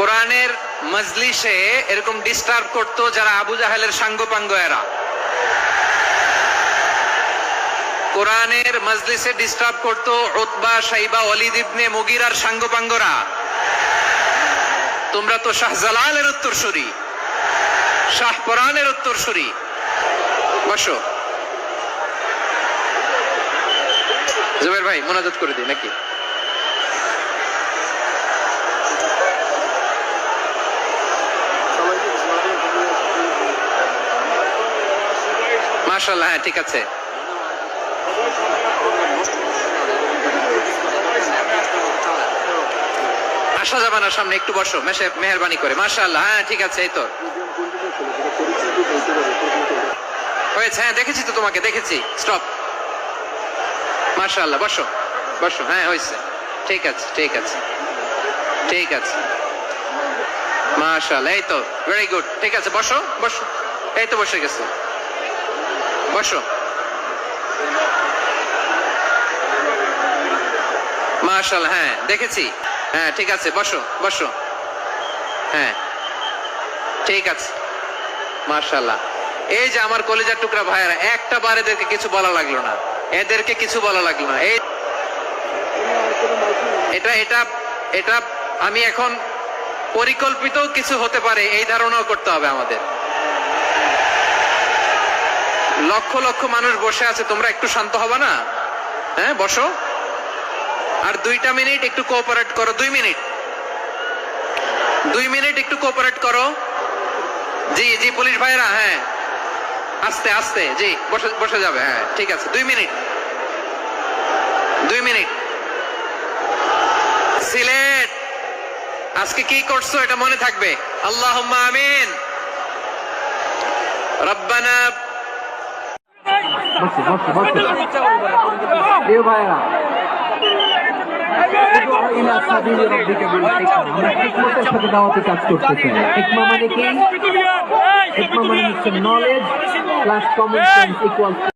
কোরআনের মজলিসে এরকম ডিস্টার্ব করতো যারা আবু জাহেলের সাঙ্গপাঙ্গ এরা কোরআনের মজলিসে ডিস্টার্ব করতো উতবা সাইবা অলিদ ইবনে মুগিরার সাঙ্গপাঙ্গরা। তোমরা তো শাহ শাহজালালের উত্তরসূরি, শাহ পরানের উত্তরসূরি। বসো। জুবের ভাই, মোনাজাত করে দিই নাকি? মাশাল্লাহ হ্যাঁ ঠিক আছে। আসা যাবে না সামনে, একটু বসো, মেশে মেহরবানি করে। মাশাল্লাহ হ্যাঁ ঠিক আছে, এই তো। হয়েছে হ্যাঁ দেখেছি তো তোমাকে, দেখেছি। স্টপ মাশাল্লাহ বসো বসো হ্যাঁ হয়েছে। ঠিক আছে ঠিক আছে। ঠিক আছে। মাশাল্লাহ এই তো ভেরি গুড ঠিক আছে, বসো বসো। এই তো বসে গেছে। বসো। মাশাল্লাহ হ্যাঁ দেখেছি। হ্যাঁ ঠিক আছে, বসো বসো। হ্যাঁ ঠিক আছে। মাশাল্লাহ। এই যে আমার কলেজার টুকরা ভাইয়েরা, একটা বার এদেরকে কিছু বলা লাগল না। এদেরকে কিছু বলা লাগল না। এই এটা এটা এটা আমি এখন পরিকল্পিত কিছু হতে পারে, এই ধারণাও করতে হবে আমাদের। লক্ষ লক্ষ মানুষ বসে আছে, তোমরা একটু শান্ত হবে না? হ্যাঁ বসো। আর দুইটা মিনিট একটু কোঅপারেট করো, দুই মিনিট। দুই মিনিট একটু কোঅপারেট করো। জি জি, পুলিশ ভাইরা হ্যাঁ। আস্তে আস্তে, জি, বসে বসে যাবে হ্যাঁ ঠিক আছে, দুই মিনিট। দুই মিনিট। সিলেট, আজকে কি করছ এটা মনে থাকবে? আল্লাহ আমিন। রব্বানা বসে বসে বসে। প্রিয় হিকমতের সাথে দাওয়াতি কাজ করতে চাই হিকমা মানে কি? একমা মানে হচ্ছে knowledge plus common sense equal